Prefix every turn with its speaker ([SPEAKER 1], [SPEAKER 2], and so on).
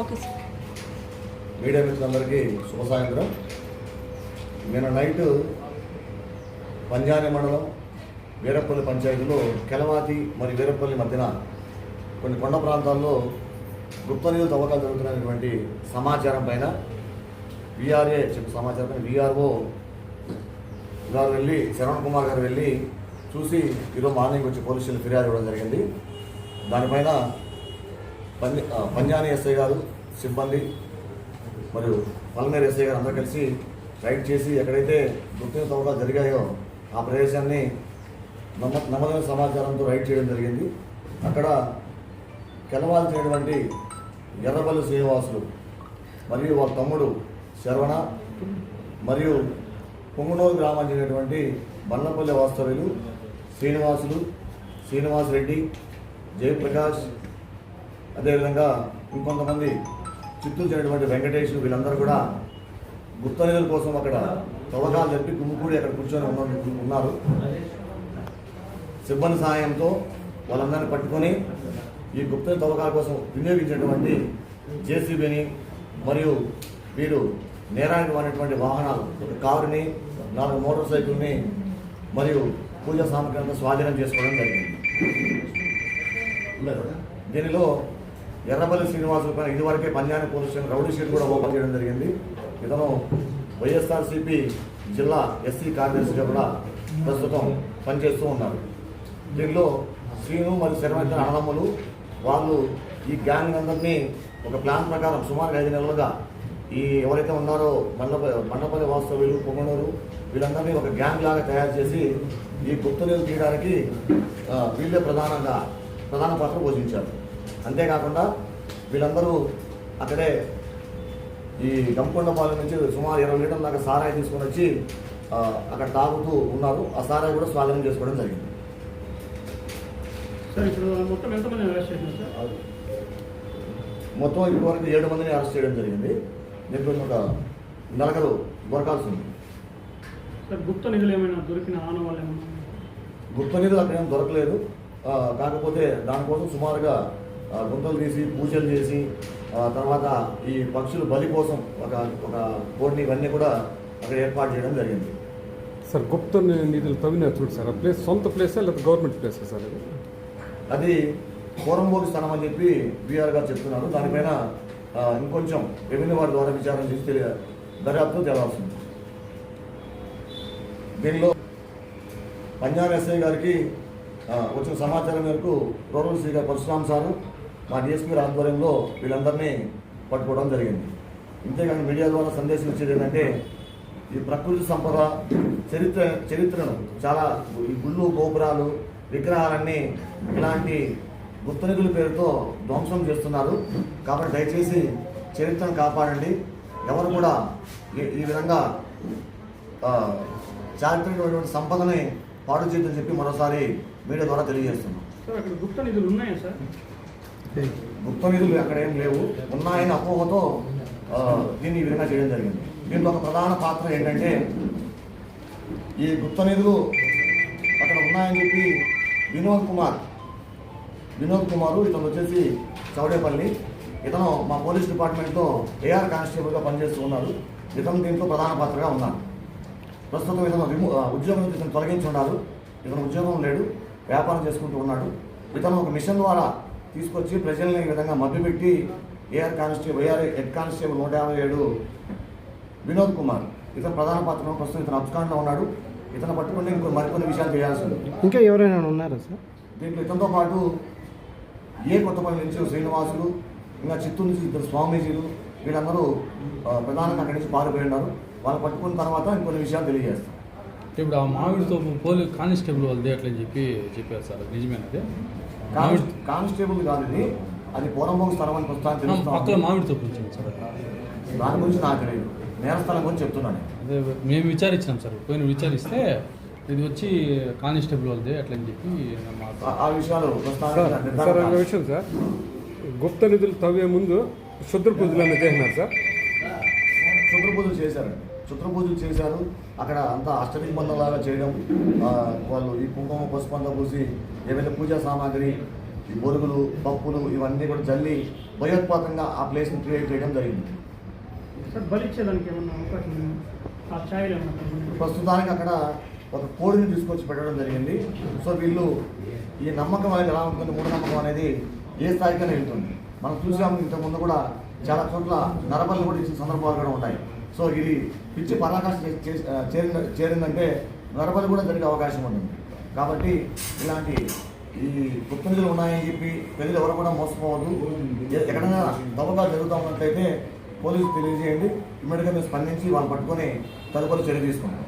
[SPEAKER 1] Okay sir.
[SPEAKER 2] Media మిత్రులందరికీ శుభ సాయంత్రం. నిన్న నైట్ పంజాని మండలం వీరపల్లి పంచాయతీలో కెలవాతి మరియు వీరపల్లి మధ్యన కొన్ని కొండ ప్రాంతాల్లో గుప్త నిధులు తవ్వకాలు జరుగుతున్నటువంటి సమాచారం పైన విఆర్ఏ చెప్పిన సమాచారం పైన విఆర్ఓ గారు వెళ్ళి శరవణ్ కుమార్ గారు వెళ్ళి చూసి ఈరోజు మార్నింగ్ వచ్చి పోలీసులు ఫిర్యాదు ఇవ్వడం జరిగింది. దానిపైన పంజ పంజాని ఎస్ఐ గారు సిబ్బంది మరియు పల్మేర్ ఎస్ఐ గారు అందరూ కలిసి రైడ్ చేసి ఎక్కడైతే గుర్తిన తవ్వకాలు జరిగాయో ఆ ప్రదేశాన్ని నమ్మ నమ్మదైన సమాచారంతో రైడ్ చేయడం జరిగింది. అక్కడ కెలవాల్సినటువంటి ఎర్రబల్లి శ్రీనివాసులు మరియు వాళ్ళ తమ్ముడు శరవణ మరియు పొంగునూరు గ్రామానికి చెందినటువంటి బండ్లపల్లి వాస్తవ్యులు శ్రీనివాసులు శ్రీనివాస్ రెడ్డి జయప్రకాష్ అదేవిధంగా ఇంకొంతమంది చిత్తూరు చెందినటువంటి వెంకటేష్ వీళ్ళందరూ కూడా గుప్త నిధుల కోసం అక్కడ తవ్వకాలు జరిపి గుమ్ముకూడి అక్కడ కూర్చొని ఉన్న- ఉన్నారు. సిబ్బంది సహాయంతో వాళ్ళందరినీ పట్టుకొని ఈ గుప్త తవ్వకాల కోసం వినియోగించినటువంటి జేసీబీని మరియు వీరు నేరానికి వాడినటువంటి వాహనాలు ఒక కారుని నాలుగు మోటార్ సైకిల్ని మరియు పూజా సామగ్రి అంతా స్వాధీనం చేసుకోవడం జరిగింది. దీనిలో ఎర్రబల్లి శ్రీనివాసుల పైన ఇదివరకే పంజాని పోలీస్ స్టేషన్ రౌడీ షీట్ కూడా ఓపెన్ చేయడం జరిగింది. ఇతను వైఎస్ఆర్సీపీ జిల్లా ఎస్సీ కార్యదర్శిగా కూడా ప్రస్తుతం పనిచేస్తూ ఉన్నారు. దీనిలో శ్రీను మరియు శరణ అన్నదమ్ములు వాళ్ళు ఈ గ్యాంగ్ అందరినీ ఒక ప్లాన్ ప్రకారం సుమారు ఐదు నెలలుగా ఈ ఎవరైతే ఉన్నారో మండప మండపల్లి వాస్తవ్యులు పొంగనూరు వీళ్ళందరినీ ఒక గ్యాంగ్ లాగా తయారు చేసి ఈ గుప్త తీయడానికి వీళ్ళే ప్రధానంగా ప్రధాన పాత్ర పోషించారు. అంతేకాకుండా వీళ్ళందరూ అక్కడే ఈ గంపకొండపాలెం నుంచి సుమారు ఇరవై లీటర్ల దాకా సారాయి తీసుకొని వచ్చి అక్కడ తాగుతూ ఉన్నారు. ఆ సారాయి కూడా స్వాధీనం చేసుకోవడం జరిగింది.
[SPEAKER 3] మొత్తం
[SPEAKER 2] ఇప్పటివరకు ఏడు మందిని అరెస్ట్ చేయడం జరిగింది. దీంట్లో ఒక నలుగురు దొరకాల్సి ఉంది.
[SPEAKER 3] గుప్త నిధులు ఏమైనా దొరికిన ఆనవాళ్ళు
[SPEAKER 2] గుప్త నిధులు అక్కడ ఏం దొరకలేదు. కాకపోతే దానికోసం సుమారుగా గుంతలు తీసి పూజలు చేసి తర్వాత ఈ పక్షులు బలి కోసం ఒక ఒక కోడిని ఇవన్నీ కూడా అక్కడ ఏర్పాటు చేయడం జరిగింది.
[SPEAKER 4] సార్ గుప్త నిధులు తవ్వినారు చూడు సార్. ఆ ప్లేస్ సొంత ప్లేసా లేదా గవర్నమెంట్ ప్లేసా సార్ అది?
[SPEAKER 2] అది పూరంబోగి స్థలం అని చెప్పి బీఆర్ గారు చెప్తున్నారు. దానిపైన ఇంకొంచెం రెవెన్యూ వారి ద్వారా విచారణ చేసి తెలియ దర్యాప్తు తేవాల్సింది దీనిలో పంజాబ్ ఎస్ఐ గారికి వచ్చిన సమాచారం మేరకు రూరల్ సీ గారు పరశురామ్ సారు మా డిఎస్పీ ఆధ్వర్యంలో వీళ్ళందరినీ పట్టుకోవడం జరిగింది. ఇంతేకాని మీడియా ద్వారా సందేశం ఇచ్చేది ఏంటంటే ఈ ప్రకృతి సంపద చరిత్ర చరిత్రను చాలా ఈ గుళ్ళు గోపురాలు విగ్రహాలన్నీ ఇలాంటి గుర్తునిధుల పేరుతో ధ్వంసం చేస్తున్నారు. కాబట్టి దయచేసి చరిత్రను కాపాడండి. ఎవరు కూడా ఈ- ఈ విధంగా చారిత్రకమైనటువంటి సంపదని పాడు చేయదని చెప్పి మరోసారి మీడియా ద్వారా తెలియజేస్తున్నాం.
[SPEAKER 3] సార్? గుప్త నిధులు
[SPEAKER 2] అక్కడ ఏం లేవు. ఉన్నాయని అపోహతో దీన్ని ఈ విధంగా చేయడం జరిగింది. దీంట్లో ఒక ప్రధాన పాత్ర ఏంటంటే ఈ గుప్త నిధులు అక్కడ ఉన్నాయని చెప్పి వినోద్ కుమార్ వినోద్ కుమారు ఇతను వచ్చేసి చౌడేపల్లి. ఇతను మా పోలీస్ డిపార్ట్మెంట్తో ఏఆర్ కానిస్టేబుల్గా పనిచేస్తూ ఉన్నారు ఇతను దీంట్లో ప్రధాన పాత్రగా ఉన్నాడు. ప్రస్తుతం ఇతను రిమూ ఉద్యోగం నుంచి ఇతను తొలగించి ఉన్నారు ఇతను ఉద్యోగం లేడు. వ్యాపారం చేసుకుంటూ ఉన్నాడు. ఇతను ఒక మిషన్ ద్వారా తీసుకొచ్చి ప్రజల్ని ఈ విధంగా మభ్యపెట్టి AR constable AR head constable నూట యాభై ఏడు వినోద్ కుమార్ ఇతను ప్రధాన పాత్రలో ప్రస్తుతం ఇతను అబ్స్కాండ్లో ఉన్నాడు. ఇతను పట్టుకుంటే ఇంకో మరికొన్ని విషయాలు చేయాల్సి ఉంది.
[SPEAKER 5] ఇంకా ఎవరైనా ఉన్నారా సార్?
[SPEAKER 2] దీంట్లో ఇతనితో పాటు ఏ కొత్తపల్లి నుంచి శ్రీనివాసులు ఇంకా చిత్తూరు నుంచి ఇద్దరు స్వామీజీలు వీళ్ళందరూ ప్రధానంగా అక్కడి నుంచి పారిపోయి ఉన్నారు. వాళ్ళు పట్టుకున్న తర్వాత ఇంకొన్ని విషయాలు తెలియజేస్తాం.
[SPEAKER 6] ఇప్పుడు ఆ మామిడితో పోలీ కానిస్టేబుల్ వాళ్ళది అట్లా అని చెప్పి చెప్పారు సార్. నిజమేనది
[SPEAKER 2] కానిస్టేబుల్ కాదు అది పూర్వంభోగ స్థలం అని ప్రస్తుతానికి
[SPEAKER 6] ఆ,
[SPEAKER 2] తెలుస్తా
[SPEAKER 6] పక్కన
[SPEAKER 2] ఉంది.
[SPEAKER 6] మామిడి తోపు వచ్చింది సార్.
[SPEAKER 2] దాని గురించి నాకు తెలియదు. నేరస్థలం గురించి చెప్తున్నాను
[SPEAKER 6] అదే మేము విచారించినాం సార్. పోయిన విచారిస్తే ఇది వచ్చి కానిస్టేబుల్ వాళ్ళది అట్లా అని చెప్పి
[SPEAKER 2] ఆ- విషయాలు
[SPEAKER 4] సార్ ఒక. విషయం సార్. గుప్త నిధులు తవ్వే ముందు శుద్ర పూజలు అన్న చేసినారు సార్.
[SPEAKER 2] క్షుద్ర పూజలు చేశారండి క్షుద్ర పూజలు చేశారు. అక్కడ అంతా అష్టదిగ్బంధం లాగా చేయడం వాళ్ళు ఈ కుంకుమ పసుపు అంతా పూసి ఏవైతే పూజా సామాగ్రి ఈ బొరుగులు పప్పులు ఇవన్నీ కూడా జల్లి భయోత్పాతంగా ఆ ప్లేస్ని క్రియేట్ చేయడం జరిగింది. ప్రస్తుతానికి అక్కడ ఒక కోడిని తీసుకొచ్చి పెట్టడం జరిగింది. సో వీళ్ళు ఈ నమ్మకం అనేది ఎలా ఉంటుంది మూఢనమ్మకం అనేది ఏ స్థాయికైనా వెళ్తుంది. మనం చూసాము ఇంతకుముందు కూడా చాలా చోట్ల నరబలు కూడా ఇచ్చిన సందర్భాలు కూడా ఉన్నాయి సో ఇది పిచ్చి పరాకాష్ట చే- చేరిందంటే నరబలి కూడా జరిగే అవకాశం ఉంటుంది కాబట్టి ఇలాంటి ఈ గుప్తనిధులు ఉన్నాయని చెప్పి ప్రజలు ఎవరు కూడా మోసపోవద్దు. ఎక్కడైనా తవ్వకాలు జరుగుతూ ఉన్నట్లయితే పోలీసులు తెలియజేయండి. ఇమ్మీడియట్గా మేము స్పందించి వాళ్ళు పట్టుకొని తదుపరి చర్య తీసుకుంటాం.